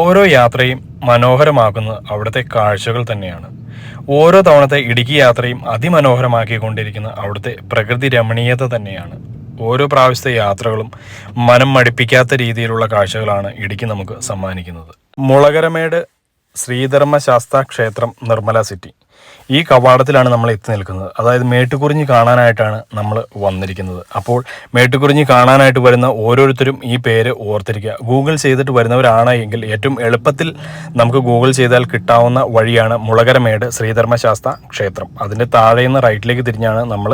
ഓരോ യാത്രയും മനോഹരമാക്കുന്നത് അവിടുത്തെ കാഴ്ചകൾ തന്നെയാണ്. ഓരോ തവണത്തെ ഇടുക്കി യാത്രയും അതിമനോഹരമാക്കിക്കൊണ്ടിരിക്കുന്ന അവിടുത്തെ പ്രകൃതി രമണീയത തന്നെയാണ്. ഓരോ പ്രാവശ്യത്തെ യാത്രകളും മനം മടിപ്പിക്കാത്ത രീതിയിലുള്ള കാഴ്ചകളാണ് ഇടുക്കി നമുക്ക് സമ്മാനിക്കുന്നത്. മുളകരമേട് ശ്രീധർമ്മ ശാസ്താ ക്ഷേത്രം നിർമ്മല സിറ്റി. ഈ കവാടത്തിലാണ് നമ്മൾ എത്തി നിൽക്കുന്നത്. അതായത് മേട്ടുകുറിഞ്ഞി കാണാനായിട്ടാണ് നമ്മൾ വന്നിരിക്കുന്നത്. അപ്പോൾ മേട്ടുകുറിഞ്ഞി കാണാനായിട്ട് വരുന്ന ഓരോരുത്തരും ഈ പേര് ഓർത്തിരിക്കുക. ഗൂഗിൾ ചെയ്തിട്ട് വരുന്നവരാണ് എങ്കിൽ ഏറ്റവും എളുപ്പത്തിൽ നമുക്ക് ഗൂഗിൾ ചെയ്താൽ കിട്ടാവുന്ന വഴിയാണ് മുളകരമേട് ശ്രീധർമ്മശാസ്ത്ര ക്ഷേത്രം. അതിന്റെ താഴെ നിന്ന് റൈറ്റിലേക്ക് തിരിഞ്ഞാണ് നമ്മൾ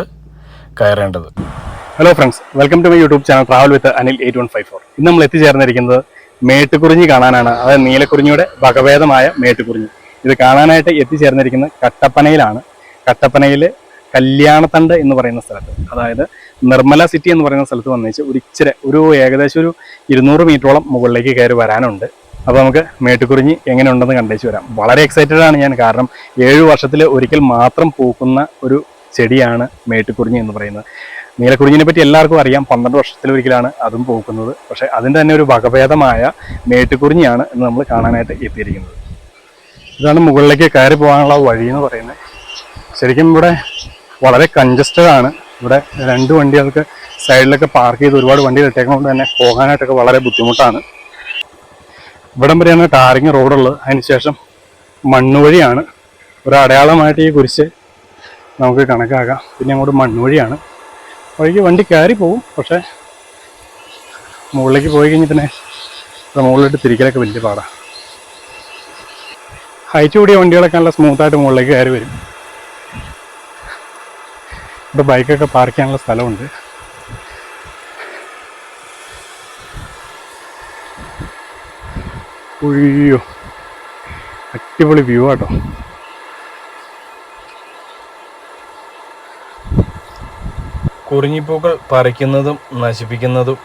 കയറേണ്ടത്. Hello friends welcome to my YouTube channel travel with Anil eight one five four ഇന്ന് നമ്മൾ എത്തിച്ചേർന്നിരിക്കുന്നത് മേട്ടുകുറിഞ്ഞി കാണാനാണ്. അതായത് നീലക്കുറിഞ്ഞിയുടെ വകഭേദമായ മേട്ടുകുറിഞ്ഞി. ഇത് കാണാനായിട്ട് എത്തിച്ചേർന്നിരിക്കുന്നത് കട്ടപ്പനയിലാണ്. കട്ടപ്പനയിൽ കല്യാണത്തണ്ട് എന്ന് പറയുന്ന സ്ഥലത്ത് അതായത് നിർമ്മല സിറ്റി എന്ന് പറയുന്ന സ്ഥലത്ത് വന്നേച്ച് ഒരു ഇച്ചിരി ഒരു ഏകദേശം ഒരു ഇരുന്നൂറ് മീറ്ററോളം മുകളിലേക്ക് കയറി വരാനുണ്ട്. അപ്പോൾ നമുക്ക് മേട്ടുക്കുറിഞ്ഞി എങ്ങനെയുണ്ടെന്ന് കണ്ടേച്ച് വരാം. വളരെ എക്സൈറ്റഡ് ആണ് ഞാൻ കാരണം ഏഴു വർഷത്തിൽ ഒരിക്കൽ മാത്രം പൂക്കുന്ന ഒരു ചെടിയാണ് മേട്ടുക്കുറിഞ്ഞി എന്ന് പറയുന്നത്. നീലക്കുറിഞ്ഞിനെ പറ്റി എല്ലാവർക്കും അറിയാം പന്ത്രണ്ട് വർഷത്തിലൊരിക്കലാണ് അതും പൂക്കുന്നത്. പക്ഷേ അതിന്റെ തന്നെ ഒരു വകഭേദമായ മേട്ടുക്കുറിഞ്ഞിയാണ് എന്ന് നമ്മൾ കാണാനായിട്ട് എത്തിയിരിക്കുന്നത്. ഇതാണ് മുകളിലേക്ക് കയറി പോകാനുള്ള വഴി എന്ന് പറയുന്നത്. ശരിക്കും ഇവിടെ വളരെ കൺജസ്റ്റഡ് ആണ്. ഇവിടെ രണ്ട് വണ്ടികൾക്ക് സൈഡിലൊക്കെ പാർക്ക് ചെയ്ത് ഒരുപാട് വണ്ടികൾ ഇട്ടേക്കുന്നതുകൊണ്ട് തന്നെ പോകാനായിട്ടൊക്കെ വളരെ ബുദ്ധിമുട്ടാണ്. ഇവിടം വരെയാണ് ടാറിങ് റോഡുള്ളത്. അതിനുശേഷം മണ്ണുവഴിയാണ്. ഒരു അടയാളമായിട്ട് ഈ കുരിശ് നമുക്ക് കണക്കാക്കാം. പിന്നെ അങ്ങോട്ട് മണ്ണുവഴിയാണ്. വഴിക്ക് വണ്ടി കയറി പോകും പക്ഷേ മുകളിലേക്ക് പോയി കഴിഞ്ഞാൽ ഇവിടെ മുകളിലോട്ട് തിരിക്കലൊക്കെ വലിയ പാടാണ് ഹൈറ്റ് കൂടിയ വണ്ടികളൊക്കെ നല്ല സ്മൂത്തായിട്ട് മുകളിലേക്ക് കയറി വരും. ഇവിടെ ബൈക്കൊക്കെ പാർക്ക് ചെയ്യാനുള്ള സ്ഥലമുണ്ട്. ഉയ്യോ അടിപൊളി വ്യൂ ആട്ടോ. കുറിഞ്ഞിപ്പൂക്കൾ പറിക്കുന്നതും നശിപ്പിക്കുന്നതും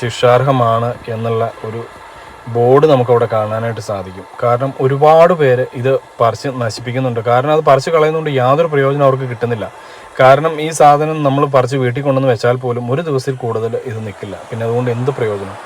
ശിക്ഷാർഹമാണ് എന്നുള്ള ഒരു ബോർഡ് നമുക്കവിടെ കാണാനായിട്ട് സാധിക്കും. കാരണം ഒരുപാട് പേര് ഇത് പറിച്ച് നശിപ്പിക്കുന്നുണ്ട്. കാരണം അത് പറിച്ച് കളയുന്നതുകൊണ്ട് യാതൊരു പ്രയോജനം അവർക്ക് കിട്ടുന്നില്ല. കാരണം ഈ സാധനം നമ്മൾ പറിച്ച് വീട്ടിൽ കൊണ്ടുവന്ന് വെച്ചാൽ പോലും ഒരു ദിവസത്തിൽ കൂടുതൽ ഇത് നിൽക്കില്ല. പിന്നെ അതുകൊണ്ട് എന്ത് പ്രയോജനം?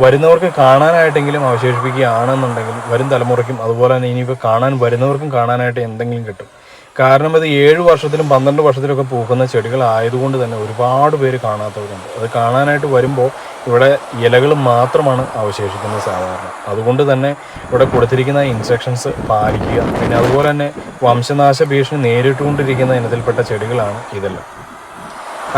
വരുന്നവർക്ക് കാണാനായിട്ടെങ്കിലും അവശേഷിപ്പിക്കുകയാണെന്നുണ്ടെങ്കിൽ വരും തലമുറയ്ക്കും അതുപോലെ തന്നെ ഇനിയിപ്പോൾ കാണാൻ വരുന്നവർക്കും കാണാനായിട്ട് എന്തെങ്കിലും കിട്ടും. കാരണം ഇത് ഏഴ് വർഷത്തിലും പന്ത്രണ്ട് വർഷത്തിലൊക്കെ പൂക്കുന്ന ചെടികൾ ആയതുകൊണ്ട് തന്നെ ഒരുപാട് പേര് കാണാത്തവരുണ്ട്. അത് കാണാനായിട്ട് വരുമ്പോൾ ഇവിടെ ഇലകൾ മാത്രമാണ് അവശേഷിക്കുന്നത് സാധാരണ. അതുകൊണ്ട് തന്നെ ഇവിടെ കൊടുത്തിരിക്കുന്ന ഇൻസ്ട്രക്ഷൻസ് പാലിക്കുക. പിന്നെ അതുപോലെ തന്നെ വംശനാശ ഭീഷണി നേരിട്ടുകൊണ്ടിരിക്കുന്ന ഇനത്തിൽപ്പെട്ട ചെടികളാണ് ഇതെല്ലാം.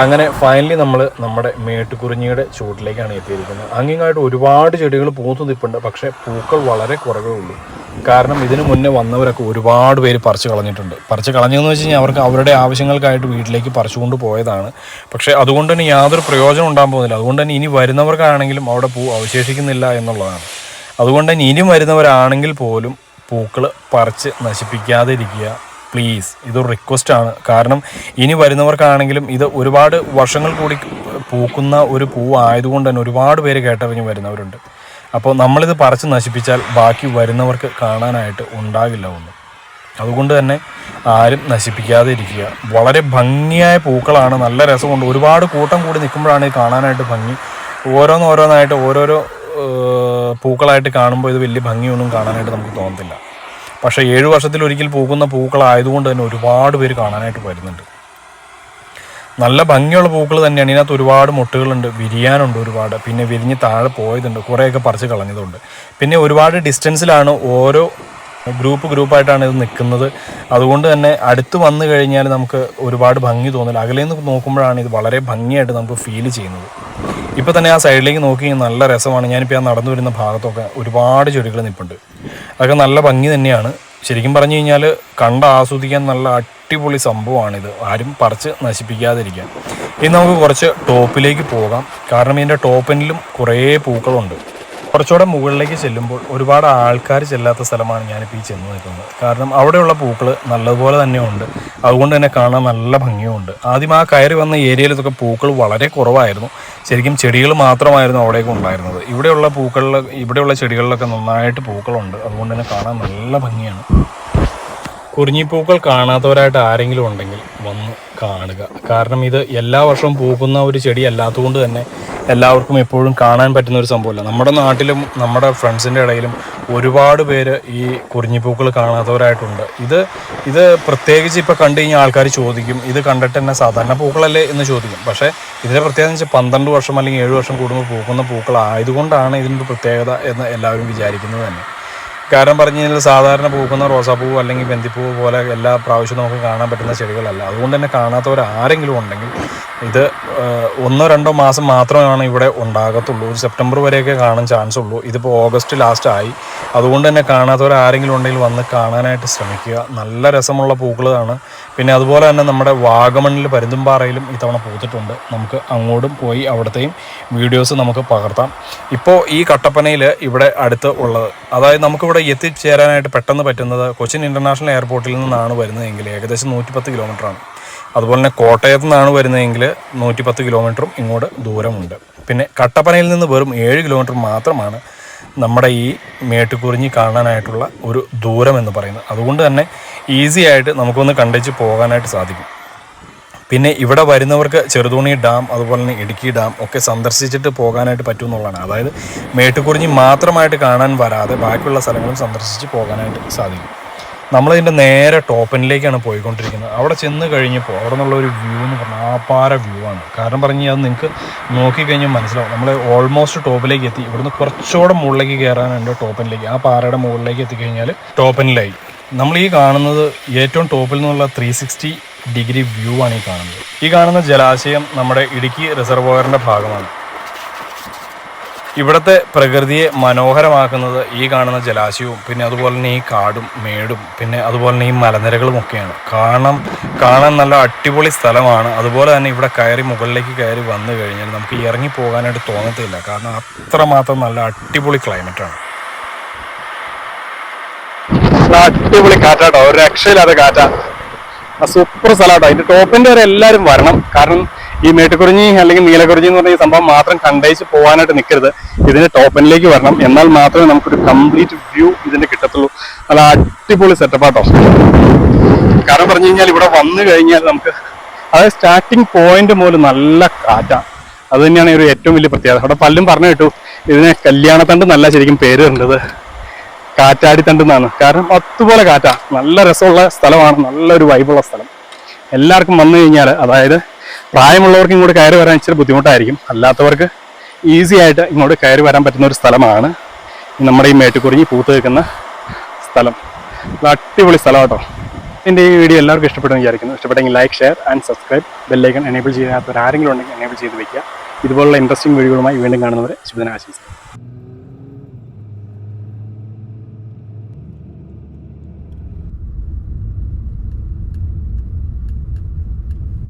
അങ്ങനെ ഫൈനലി നമ്മൾ നമ്മുടെ മേട്ടുകുറിഞ്ഞിയുടെ ചൂട്ടിലേക്കാണ് എത്തിയിരിക്കുന്നത്. അങ്ങിങ്ങായിട്ട് ഒരുപാട് ചെടികൾ പൂത്തു നിൽപ്പുണ്ട് പക്ഷേ പൂക്കൾ വളരെ കുറവേ ഉള്ളൂ. കാരണം ഇതിനു മുന്നേ വന്നവരൊക്കെ ഒരുപാട് പേര് പറിച്ചു കളഞ്ഞിട്ടുണ്ട്. പറിച്ച് കളഞ്ഞതെന്ന് വെച്ച് കഴിഞ്ഞാൽ അവർക്ക് അവരുടെ ആവശ്യങ്ങൾക്കായിട്ട് വീട്ടിലേക്ക് പറിച്ചുകൊണ്ട് പോയതാണ്. പക്ഷേ അതുകൊണ്ട് തന്നെ യാതൊരു പ്രയോജനം ഉണ്ടാകാൻ പോകുന്നില്ല. അതുകൊണ്ട് തന്നെ ഇനി വരുന്നവർക്കാണെങ്കിലും അവിടെ പൂ അവശേഷിക്കുന്നില്ല എന്നുള്ളതാണ്. അതുകൊണ്ട് തന്നെ ഇനി വരുന്നവരാണെങ്കിൽ പോലും പൂക്കൾ പറിച്ച് നശിപ്പിക്കാതെ ഇരിക്കുക പ്ലീസ് ഇതൊരു റിക്വസ്റ്റ് ആണ് കാരണം ഇനി വരുന്നവർക്കാണെങ്കിലും ഇത് ഒരുപാട് വർഷങ്ങൾ കൂടി പൂക്കുന്ന ഒരു പൂവായതുകൊണ്ട് തന്നെ ഒരുപാട് പേര് കേട്ടറിഞ്ഞ് വരുന്നവരുണ്ട്. അപ്പോൾ നമ്മളിത് പറിച്ച് നശിപ്പിച്ചാൽ ബാക്കി വരുന്നവർക്ക് കാണാനായിട്ട് ഉണ്ടാകില്ല ഒന്നും. അതുകൊണ്ട് തന്നെ ആരും നശിപ്പിക്കാതെ ഇരിക്കുക വളരെ ഭംഗിയായ പൂക്കളാണ്. നല്ല രസമുണ്ട്. ഒരുപാട് കൂട്ടം കൂടി നിൽക്കുമ്പോഴാണ് ഇത് കാണാനായിട്ട് ഭംഗി. ഓരോന്നോരോന്നായിട്ട് ഓരോരോ പൂക്കളായിട്ട് കാണുമ്പോൾ ഇത് വലിയ ഭംഗിയൊന്നും കാണാനായിട്ട് നമുക്ക് തോന്നത്തില്ല. പക്ഷേ ഏഴു വർഷത്തിലൊരിക്കൽ പൂക്കുന്ന പൂക്കളായതുകൊണ്ട് തന്നെ ഒരുപാട് പേര് കാണാനായിട്ട് വരുന്നുണ്ട്. നല്ല ഭംഗിയുള്ള പൂക്കൾ തന്നെയാണ്. ഇതിനകത്ത് ഒരുപാട് മുട്ടുകളുണ്ട് വിരിയാനുണ്ട് ഒരുപാട്. പിന്നെ വിരിഞ്ഞ് താഴെ പോയതുണ്ട് കുറേയൊക്കെ പറിച്ച് കളഞ്ഞതുണ്ട്. പിന്നെ ഒരുപാട് ഡിസ്റ്റൻസിലാണ് ഓരോ ഗ്രൂപ്പ് ഗ്രൂപ്പായിട്ടാണ് ഇത് നിൽക്കുന്നത്. അതുകൊണ്ട് തന്നെ അടുത്ത് വന്നു കഴിഞ്ഞാൽ നമുക്ക് ഒരുപാട് ഭംഗി തോന്നില്ല അകലെ നിന്ന് നോക്കുമ്പോഴാണ് ഇത് വളരെ ഭംഗിയായിട്ട് നമുക്ക് ഫീൽ ചെയ്യുന്നത്. ഇപ്പോൾ തന്നെ ആ സൈഡിലേക്ക് നോക്കി നല്ല രസമാണ്. ഞാനിപ്പോൾ ആ നടന്നു വരുന്ന ഭാഗത്തൊക്കെ ഒരുപാട് ചെടികൾ നിൽപ്പുണ്ട്. അതൊക്കെ നല്ല ഭംഗി തന്നെയാണ്. ശരിക്കും പറഞ്ഞു കഴിഞ്ഞാൽ കണ്ട് ആസ്വദിക്കാൻ നല്ല അടിപൊളി സംഭവമാണിത്. ആരും പറിച്ച് നശിപ്പിക്കാതിരിക്കാൻ. ഇനി നമുക്ക് കുറച്ച് ടോപ്പിലേക്ക് പോകാം. കാരണം ഇതിന്റെ ടോപ്പിനിലും കുറേ പൂക്കളുണ്ട്. കുറച്ചുകൂടെ മുകളിലേക്ക് ചെല്ലുമ്പോൾ ഒരുപാട് ആൾക്കാർ ചെല്ലാത്ത സ്ഥലമാണ് ഞാനിപ്പോൾ ഈ ചെന്ന് നിൽക്കുന്നത്. കാരണം അവിടെയുള്ള പൂക്കൾ നല്ലതുപോലെ തന്നെ ഉണ്ട് അതുകൊണ്ട് തന്നെ കാണാൻ നല്ല ഭംഗിയുമുണ്ട് ആദ്യം ആ കയറി വന്ന ഏരിയയിലൊക്കെ പൂക്കൾ വളരെ കുറവായിരുന്നു. ശരിക്കും ചെടികൾ മാത്രമായിരുന്നു അവിടേക്ക് ഉണ്ടായിരുന്നത്. ഇവിടെയുള്ള പൂക്കളിൽ ഇവിടെയുള്ള ചെടികളിലൊക്കെ നന്നായിട്ട് പൂക്കളുണ്ട്. അതുകൊണ്ട് തന്നെ കാണാൻ നല്ല ഭംഗിയാണ്. കുറിഞ്ഞിപ്പൂക്കൾ കാണാത്തവരായിട്ട് ആരെങ്കിലും ഉണ്ടെങ്കിൽ വന്ന് കാണുക. കാരണം ഇത് എല്ലാ വർഷവും പൂക്കുന്ന ഒരു ചെടി അല്ലാത്തതുകൊണ്ട് തന്നെ എല്ലാവർക്കും എപ്പോഴും കാണാൻ പറ്റുന്ന ഒരു സംഭവമല്ല. നമ്മുടെ നാട്ടിലും നമ്മുടെ ഫ്രണ്ട്സിന്റെ ഇടയിലും ഒരുപാട് പേര് ഈ കുറിഞ്ഞിപ്പൂക്കൾ കാണാത്തവരായിട്ടുണ്ട്. ഇത് ഇത് പ്രത്യേകിച്ച് ഇപ്പോൾ കണ്ടു കഴിഞ്ഞാൽ ആൾക്കാർ ചോദിക്കും ഇത് കണ്ടിട്ട് തന്നെ സാധാരണ പൂക്കളല്ലേ എന്ന് ചോദിക്കും. പക്ഷേ ഇതിന്റെ പ്രത്യേകത വെച്ചാൽ പന്ത്രണ്ട് വർഷം അല്ലെങ്കിൽ ഏഴ് വർഷം കൂടുമ്പോൾ പൂക്കുന്ന പൂക്കളായതുകൊണ്ടാണ് ഇതിന്റെ പ്രത്യേകത എന്ന് എല്ലാവരും വിചാരിക്കുന്നത് തന്നെ. കാരണം പറഞ്ഞു കഴിഞ്ഞാൽ സാധാരണ പൂക്കുന്ന റോസാപ്പൂ അല്ലെങ്കിൽ ബന്ദിപ്പൂവ് പോലെ എല്ലാ പ്രാവശ്യവും നമുക്ക് കാണാൻ പറ്റുന്ന ചെടികളല്ല. അതുകൊണ്ട് തന്നെ കാണാത്തവർ ആരെങ്കിലും ഉണ്ടെങ്കിൽ ഇത് ഒന്നോ രണ്ടോ മാസം മാത്രമാണ് ഇവിടെ ഉണ്ടാകത്തുള്ളൂ. ഒരു സെപ്റ്റംബർ വരെയൊക്കെ കാണാൻ ചാൻസ് ഉള്ളൂ ഇതിപ്പോൾ ഓഗസ്റ്റ് ലാസ്റ്റ് ആയി. അതുകൊണ്ട് തന്നെ കാണാത്തവർ ആരെങ്കിലും ഉണ്ടെങ്കിൽ വന്ന് കാണാനായിട്ട് ശ്രമിക്കുക. നല്ല രസമുള്ള പൂക്കളാണ്. പിന്നെ അതുപോലെ തന്നെ നമ്മുടെ വാഗമണ്ണിൽ പരുന്തുംപാറയിലും ഇത്തവണ പൂത്തിട്ടുണ്ട്. നമുക്ക് അങ്ങോട്ടും പോയി അവിടുത്തെയും വീഡിയോസ് നമുക്ക് പകർത്താം. ഇപ്പോൾ ഈ കട്ടപ്പനയിൽ ഇവിടെ അടുത്ത് ഉള്ളത്. അതായത് നമുക്കിവിടെ എത്തിച്ചേരാനായിട്ട് പെട്ടെന്ന് പറ്റുന്നത് കൊച്ചിൻ ഇന്റർനാഷണൽ എയർപോർട്ടിൽ നിന്നാണ് വരുന്നതെങ്കിൽ ഏകദേശം നൂറ്റിപ്പത്ത് കിലോമീറ്ററാണ് അതുപോലെ തന്നെ കോട്ടയത്തു നിന്നാണ് വരുന്നതെങ്കിൽ നൂറ്റി പത്ത് കിലോമീറ്ററും ഇങ്ങോട്ട് ദൂരമുണ്ട്. പിന്നെ കട്ടപ്പനയിൽ നിന്ന് വെറും ഏഴ് കിലോമീറ്റർ മാത്രമാണ് നമ്മുടെ ഈ മേട്ടുകുറിഞ്ഞി കാണാനായിട്ടുള്ള ഒരു ദൂരം എന്ന് പറയുന്നത്. അതുകൊണ്ട് തന്നെ ഈസി ആയിട്ട് നമുക്കൊന്ന് കണ്ടിച്ച് പോകാനായിട്ട് സാധിക്കും. പിന്നെ ഇവിടെ വരുന്നവർക്ക് ചെറുതോണി ഡാം അതുപോലെ തന്നെ ഇടുക്കി ഡാം ഒക്കെ സന്ദർശിച്ചിട്ട് പോകാനായിട്ട് പറ്റും എന്നുള്ളതാണ്. അതായത് മേട്ടുകുറിഞ്ഞി മാത്രമായിട്ട് കാണാൻ വരാതെ ബാക്കിയുള്ള സ്ഥലങ്ങളും സന്ദർശിച്ച് പോകാനായിട്ട് സാധിക്കും. നമ്മളിതിന്റെ നേരെ ടോപ്പനിലേക്കാണ് പോയിക്കൊണ്ടിരിക്കുന്നത്. അവിടെ ചെന്ന് കഴിഞ്ഞപ്പോൾ അവിടെ നിന്നുള്ള ഒരു വ്യൂ എന്ന് പറഞ്ഞാൽ ആപ്പാര വ്യൂ ആണ്. കാരണം പറഞ്ഞാൽ അത് നിങ്ങൾക്ക് നോക്കിക്കഴിഞ്ഞാൽ മനസ്സിലാവും. നമ്മൾ ഓൾമോസ്റ്റ് ടോപ്പിലേക്ക് എത്തി. ഇവിടുന്ന് കുറച്ചുകൂടെ മുകളിലേക്ക് കയറാനുണ്ട് ടോപ്പനിലേക്ക്. ആ പാറയുടെ മുകളിലേക്ക് എത്തിക്കഴിഞ്ഞാൽ ടോപ്പനിലായി. നമ്മൾ ഈ കാണുന്നത് ഏറ്റവും ടോപ്പിൽ നിന്നുള്ള ത്രീ സിക്സ്റ്റി ഡിഗ്രി വ്യൂ ആണ് ഈ കാണുന്നത്. ഈ കാണുന്ന ജലാശയം നമ്മുടെ ഇടുക്കി റിസർവോയറിന്റെ ഭാഗമാണ്. ഇവിടുത്തെ പ്രകൃതിയെ മനോഹരമാക്കുന്നത് ഈ കാണുന്ന ജലാശയവും പിന്നെ അതുപോലെ തന്നെ ഈ കാടും മേടും പിന്നെ അതുപോലെ തന്നെ ഈ മലനിരകളും ഒക്കെയാണ്. കാണാൻ കാണാൻ നല്ല അടിപൊളി സ്ഥലമാണ്. അതുപോലെ തന്നെ ഇവിടെ കയറി മുകളിലേക്ക് കയറി വന്നു കഴിഞ്ഞാൽ നമുക്ക് ഇറങ്ങി പോകാനായിട്ട് തോന്നത്തില്ല. കാരണം അത്രമാത്രം നല്ല അടിപൊളി ക്ലൈമറ്റാണ് അടിപൊളി കാറ്റാട്ടോ. ഒരു രക്ഷയില്ലാത്ത കാറ്റാ. സൂപ്പർ സ്ഥലമാട്ടോ അതിന്റെ ടോപ്പിന്റെ വരെ എല്ലാവരും വരണം. കാരണം ഈ മേട്ടുകുറിഞ്ഞി അല്ലെങ്കിൽ നീലക്കുറിഞ്ഞി എന്ന് പറഞ്ഞ ഈ സംഭവം മാത്രം കണ്ടേച്ച് പോകാനായിട്ട് നിൽക്കരുത് ഇതിന്റെ ടോപ്പനിലേക്ക് വരണം. എന്നാൽ മാത്രമേ നമുക്കൊരു കംപ്ലീറ്റ് വ്യൂ ഇതിന്റെ കിട്ടത്തുള്ളൂ. നല്ല അടിപൊളി സെറ്റപ്പാട്ടോ കാരണം പറഞ്ഞു കഴിഞ്ഞാൽ ഇവിടെ വന്നു കഴിഞ്ഞാൽ നമുക്ക് അതായത് സ്റ്റാർട്ടിങ് പോയിന്റ് പോലും നല്ല കാറ്റാണ് അത് തന്നെയാണ് ഒരു ഏറ്റവും വലിയ പ്രത്യേകത. അവിടെ പലരും പറഞ്ഞു കേട്ടു ഇതിനെ കല്യാണത്തണ്ട് നല്ല ശരിക്കും പേര് കണ്ടത്. കാറ്റാടി തണ്ടെന്നാണ് കാരണം അതുപോലെ കാറ്റാണ് നല്ല രസമുള്ള സ്ഥലമാണ്. നല്ലൊരു വൈബുള്ള സ്ഥലം. എല്ലാവർക്കും വന്നു കഴിഞ്ഞാൽ അതായത് പ്രായമുള്ളവർക്ക് ഇങ്ങോട്ട് കയറി വരാൻ ഇച്ചിരി ബുദ്ധിമുട്ടായിരിക്കും. അല്ലാത്തവർക്ക് ഈസി ആയിട്ട് ഇങ്ങോട്ട് കയറി വരാൻ പറ്റുന്ന ഒരു സ്ഥലമാണ് നമ്മുടെ ഈ മേട്ടുകുറിഞ്ഞി പൂത്ത് നിൽക്കുന്ന സ്ഥലം. അടിപൊളി സ്ഥലം കേട്ടോ എന്റെ ഈ വീഡിയോ എല്ലാവർക്കും ഇഷ്ടപ്പെട്ടെന്ന് വിചാരിക്കുന്നു. ഇഷ്ടപ്പെട്ടെങ്കിൽ like share and subscribe bell icon enable ചെയ്യാത്തവർ ആരെങ്കിലും ഉണ്ടെങ്കിൽ എനേബിൾ ചെയ്ത് വെക്കുക. ഇതുപോലുള്ള ഇൻട്രസ്റ്റിംഗ് വീഡിയോകളുമായി വീണ്ടും കാണുന്നവരെ ശുഭദിന ആശംസിക്കുന്നു